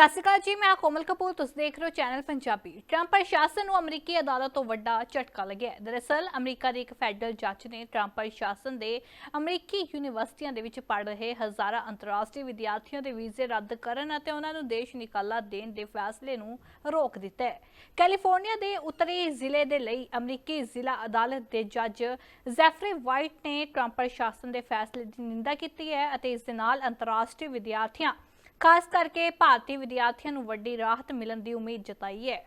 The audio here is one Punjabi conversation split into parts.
ਸਤਿ ਸ਼੍ਰੀ ਅਕਾਲ ਜੀ, ਮੈਂ ਕੋਮਲ ਕਪੂਰ, ਤੁਸੀਂ ਦੇਖ ਰਹੇ ਹੋ ਚੈਨਲ ਪੰਜਾਬੀ। ਟਰੰਪ ਪ੍ਰਸ਼ਾਸਨ ਨੂੰ ਅਮਰੀਕੀ ਅਦਾਲਤ ਤੋਂ ਵੱਡਾ ਝਟਕਾ ਲੱਗਿਆ ਦਰਅਸਲ, ਅਮਰੀਕਾ ਦੇ ਇੱਕ ਫੈਡਰਲ ਜੱਜ ਨੇ ਟਰੰਪ ਪ੍ਰਸ਼ਾਸਨ ਦੇ ਅਮਰੀਕੀ ਯੂਨੀਵਰਸਿਟੀਆਂ ਦੇ ਵਿੱਚ ਪੜ੍ਹ ਰਹੇ ਹਜ਼ਾਰਾਂ ਅੰਤਰਰਾਸ਼ਟਰੀ ਵਿਦਿਆਰਥੀਆਂ ਦੇ ਵੀਜ਼ੇ ਰੱਦ ਕਰਨ ਅਤੇ ਉਹਨਾਂ ਨੂੰ ਦੇਸ਼ ਨਿਕਾਲਾ ਦੇਣ ਦੇ ਫੈਸਲੇ ਨੂੰ ਰੋਕ ਦਿੱਤਾ ਹੈ। ਕੈਲੀਫੋਰਨੀਆ ਦੇ ਉੱਤਰੀ ਜ਼ਿਲ੍ਹੇ ਦੇ ਲਈ ਅਮਰੀਕੀ ਜ਼ਿਲ੍ਹਾ ਅਦਾਲਤ ਦੇ ਜੱਜ ਜ਼ੈਫਰੀ ਵਾਈਟ ਨੇ ਟਰੰਪ ਪ੍ਰਸ਼ਾਸਨ ਦੇ ਫੈਸਲੇ ਦੀ ਨਿੰਦਾ ਕੀਤੀ ਹੈ ਅਤੇ ਇਸ ਦੇ ਨਾਲ ਅੰਤਰਰਾਸ਼ਟਰੀ ਵਿਦਿਆਰਥੀਆਂ ਖਾਸ ਕਰਕੇ ਭਾਰਤੀ ਵਿਦਿਆਰਥੀਆਂ ਨੂੰ ਵੱਡੀ ਰਾਹਤ ਮਿਲਣ ਦੀ ਉਮੀਦ ਜਤਾਈ ਹੈ।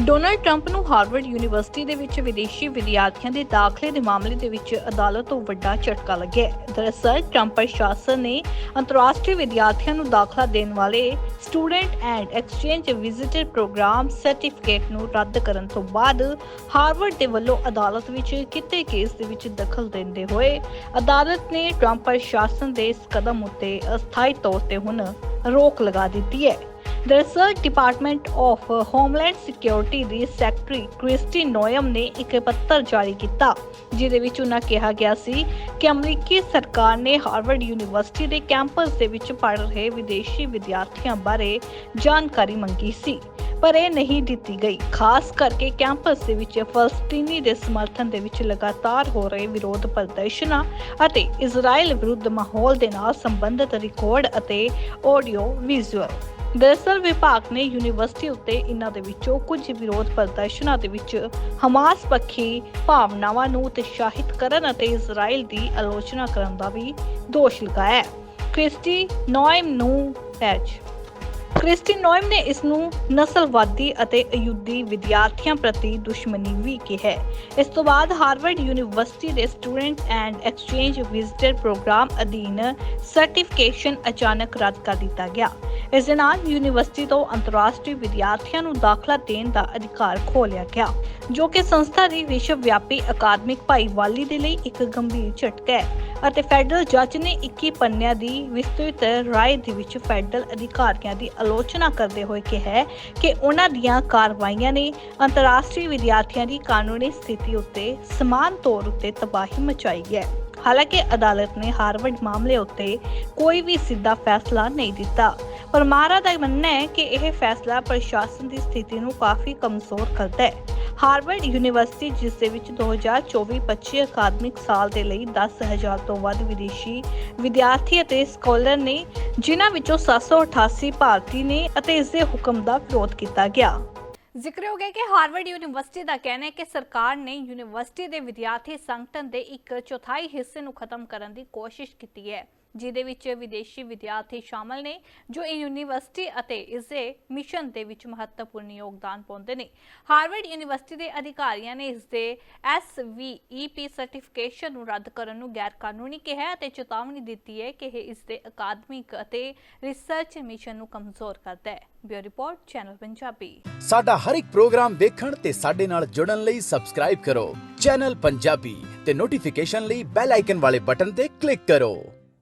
ਡੋਨਲਡ ਟਰੰਪ ਨੂੰ ਹਾਰਵਰਡ ਯੂਨੀਵਰਸਿਟੀ ਦੇ ਵਿੱਚ ਵਿਦੇਸ਼ੀ ਵਿਦਿਆਰਥੀਆਂ ਦੇ ਦਾਖਲੇ ਦੇ ਮਾਮਲੇ ਦੇ ਵਿੱਚ ਅਦਾਲਤ ਤੋਂ ਵੱਡਾ ਝਟਕਾ ਲੱਗਿਆ ਦਰਅਸਲ, ਟਰੰਪ ਪ੍ਰਸ਼ਾਸਨ ਨੇ ਅੰਤਰਰਾਸ਼ਟਰੀ ਵਿਦਿਆਰਥੀਆਂ ਨੂੰ ਦਾਖਲਾ ਦੇਣ ਵਾਲੇ student and exchange visitor programme certificate ਨੂੰ ਰੱਦ ਕਰਨ ਤੋਂ ਬਾਅਦ ਹਾਰਵਰਡ ਦੇ ਵੱਲੋਂ ਅਦਾਲਤ ਵਿੱਚ ਕਿਤੇ ਕੇਸ ਦੇ ਵਿੱਚ ਦਖਲ ਦਿੰਦੇ ਹੋਏ ਅਦਾਲਤ ਨੇ ਟਰੰਪ ਪ੍ਰਸ਼ਾਸਨ ਦੇ ਇਸ ਕਦਮ ਉੱਤੇ ਅਸਥਾਈ ਤੌਰ ਤੇ ਹੁਣ ਰੋਕ ਲਗਾ ਦਿੱਤੀ ਹੈ। ਦਰਅਸਲ ਡਿਪਾਰਟਮੈਂਟ ਆਫ ਹੋਮਲੈਂਡ ਸਿਕਿਉਰਿਟੀ ਦੀ ਸੈਕਟਰੀ ਕ੍ਰਿਸਟੀ ਨੋਇਮ ਨੇ ਇੱਕ ਪੱਤਰ ਜਾਰੀ ਕੀਤਾ, ਜਿਹਦੇ ਵਿੱਚ ਉਹਨਾਂ ਕਿਹਾ ਗਿਆ ਸੀ ਕਿ ਅਮਰੀਕੀ ਸਰਕਾਰ ਨੇ ਹਾਰਵਰਡ ਯੂਨੀਵਰਸਿਟੀ ਦੇ ਕੈਂਪਸ ਦੇ ਵਿੱਚ ਪੜ੍ਹ ਰਹੇ ਵਿਦੇਸ਼ੀ ਵਿਦਿਆਰਥੀਆਂ ਬਾਰੇ ਜਾਣਕਾਰੀ ਮੰਗੀ ਸੀ, ਪਰ ਇਹ ਨਹੀਂ ਦਿੱਤੀ ਗਈ। ਖਾਸ ਕਰਕੇ ਕੈਂਪਸ ਦੇ ਵਿੱਚ ਫਲਸਤੀਨੀ ਦੇ ਸਮਰਥਨ ਦੇ ਵਿੱਚ ਲਗਾਤਾਰ ਹੋ ਰਹੇ ਵਿਰੋਧ ਪ੍ਰਦਰਸ਼ਨਾਂ ਅਤੇ ਇਜ਼ਰਾਈਲ ਵਿਰੁੱਧ ਮਾਹੌਲ ਦੇ ਨਾਲ ਸੰਬੰਧਿਤ ਰਿਕਾਰਡ ਅਤੇ ਆਡੀਓ ਵਿਜ਼ੂਅਲ। ਦਰਅਸਲ ਵਿਭਾਗ ਨੇ ਯੂਨੀਵਰਸਿਟੀ ਉੱਤੇ ਇਹਨਾਂ ਦੇ ਵਿੱਚੋਂ ਕੁਝ ਵਿਰੋਧ ਪ੍ਰਦਰਸ਼ਨਾਂ ਦੇ ਵਿੱਚ ਹਮਾਸ ਪੱਖੀ ਭਾਵਨਾਵਾਂ ਨੂੰ ਉਤਸ਼ਾਹਿਤ ਕਰਨ ਅਤੇ ਇਜ਼ਰਾਈਲ ਦੀ ਆਲੋਚਨਾ ਕਰਨ ਦਾ ਵੀ ਦੋਸ਼ ਲਗਾਇਆ ਹੈ। ਕ੍ਰਿਸਟੀ ਨੋਇਮ ਨੂੰ ਪੈਚ। ਕ੍ਰਿਸਟੀ ਨੋਇਮ ਨੇ ਇਸ ਨੂੰ ਨਸਲਵਾਦੀ ਅਤੇ ਅਯੁੱਧੀ ਵਿਦਿਆਰਥੀਆਂ ਪ੍ਰਤੀ ਦੁਸ਼ਮਣੀ ਵੀ ਕਿਹਾ ਹੈ। ਇਸ ਤੋਂ ਬਾਅਦ ਹਾਰਵਰਡ ਯੂਨੀਵਰਸਿਟੀ ਦੇ student and exchange visitor programme ਅਧੀਨ ਸਰਟੀਫਿਕੇਸ਼ਨ ਅਚਾਨਕ ਰੱਦ ਕਰ ਦਿੱਤਾ ਗਿਆ। ਇਸ ਦੇ ਨਾਲ ਯੂਨੀਵਰਸਿਟੀ ਤੋਂ ਅੰਤਰਰਾਸ਼ਟਰੀ ਵਿਦਿਆਰਥੀਆਂ ਨੂੰ ਦਾਖਲਾ ਦੇਣ ਦਾ ਅਧਿਕਾਰ ਖੋਹ ਗਿਆ, ਜੋ ਕਿ ਸੰਸਥਾ ਦੀ ਵਿਸ਼ਵ ਵਿਆਪੀ ਅਕਾਦਮਿਕ ਭਾਈਵਾਲੀ ਦੇ ਲਈ ਇੱਕ ਗੰਭੀਰ ਝਟਕਾ ਹੈ ਅਤੇ ਫੈਡਰਲ ਜੱਜ ਨੇ 21 ਪੰਨਿਆਂ ਦੀ ਵਿਸਤ੍ਰਿਤ ਰਾਏ ਦੇ ਵਿੱਚ ਫੈਡਰਲ ਅਧਿਕਾਰੀਆਂ ਦੀ ਆਲੋਚਨਾ ਕਰਦੇ ਹੋਏ ਕਿਹਾ ਕਿ ਉਹਨਾਂ ਦੀਆਂ ਕਾਰਵਾਈਆਂ ਨੇ ਅੰਤਰਰਾਸ਼ਟਰੀ ਵਿਦਿਆਰਥੀਆਂ ਦੀ ਕਾਨੂੰਨੀ ਸਥਿਤੀ ਉੱਤੇ ਸਮਾਨ ਤੌਰ ਉੱਤੇ ਤਬਾਹੀ ਮਚਾਈ ਹੈ। ਹਾਲਾਂਕਿ ਅਦਾਲਤ ਨੇ ਹਾਰਵਰਡ ਮਾਮਲੇ ਉੱਤੇ ਕੋਈ ਵੀ ਸਿੱਧਾ ਫੈਸਲਾ ਨਹੀਂ ਦਿੱਤਾ। ਪਰ ਦਾ ਮੰਨਣਾ ਹੈ ਕਿ ਇਹ ਫੈਸਲਾ ਪ੍ਰਸ਼ਾਸਨ ਦੀ ਸਥਿਤੀ ਨੂੰ ਕਾਫੀ ਕਮਜ਼ੋਰ ਕਰਦਾ ਹੈ। ਹਾਰਵਰਡ ਯੂਨੀਵਰਸਿਟੀ, ਜਿਸ ਦੇ ਵਿੱਚ 2024-25 ਅਕਾਦਮਿਕ ਸਾਲ ਦੇ ਲਈ 10000 ਤੋਂ ਵੱਧ ਵਿਦੇਸ਼ੀ ਵਿਦਿਆਰਥੀ ਅਤੇ ਸਕਾਲਰ ਨੇ, ਜਿਨ੍ਹਾਂ ਵਿੱਚੋਂ 788 ਭਾਰਤੀ ਨੇ ਅਤੇ ਇਸ ਦੇ ਹੁਕਮ ਦਾ ਵਿਰੋਧ ਕੀਤਾ ਗਿਆ। ਜ਼ਿਕਰ ਹੋ ਗਿਆ ਕਿ ਹਾਰਵਰਡ ਯੂਨੀਵਰਸਿਟੀ ਦਾ ਕਹਿਣਾ ਹੈ ਕਿ ਸਰਕਾਰ ਨੇ ਯੂਨੀਵਰਸਿਟੀ ਦੇ ਵਿਦਿਆਰਥੀ ਸੰਗਠਨ ਦੇ ਇੱਕ ਚੌਥਾਈ ਹਿੱਸੇ ਨੂੰ ਖਤਮ ਕਰਨ ਦੀ ਕੋਸ਼ਿਸ਼ ਕੀਤੀ ਹੈ। ਜਿਹਦੇ ਵਿੱਚ ਵਿਦੇਸ਼ੀ ਵਿਦਿਆਰਥੀ ਸ਼ਾਮਲ ਨੇ, ਜੋ ਇਹ ਯੂਨੀਵਰਸਿਟੀ ਅਤੇ ਇਸ ਦੇ ਮਿਸ਼ਨ ਦੇ ਵਿੱਚ ਮਹੱਤਵਪੂਰਨ ਯੋਗਦਾਨ ਪਾਉਂਦੇ ਨੇ। ਹਾਰਵਰਡ ਯੂਨੀਵਰਸਿਟੀ ਦੇ ਅਧਿਕਾਰੀਆਂ ਨੇ ਇਸ ਦੇ SVEP ਸਰਟੀਫਿਕੇਸ਼ਨ ਨੂੰ ਰੱਦ ਕਰਨ ਨੂੰ ਗੈਰ ਕਾਨੂੰਨੀ ਕਿਹਾ ਅਤੇ ਚੇਤਾਵਨੀ ਦਿੱਤੀ ਹੈ ਕਿ ਇਹ ਇਸ ਦੇ ਅਕਾਦਮਿਕ ਅਤੇ ਰਿਸਰਚ ਮਿਸ਼ਨ ਨੂੰ ਕਮਜ਼ੋਰ ਕਰਦਾ ਹੈ। Bureau report, channel Punjabi. ਸਾਡਾ ਹਰ ਇੱਕ ਪ੍ਰੋਗਰਾਮ ਦੇਖਣ ਤੇ ਸਾਡੇ ਨਾਲ ਜੁੜਨ ਲਈ ਸਬਸਕ੍ਰਾਈਬ ਕਰੋ। ਚੈਨਲ ਪੰਜਾਬੀ ਤੇ ਨੋਟੀਫਿਕੇਸ਼ਨ ਲਈ ਬੈਲ ਆਈਕਨ ਵਾਲੇ ਬਟਨ ਤੇ ਕਲਿੱਕ ਕਰੋ।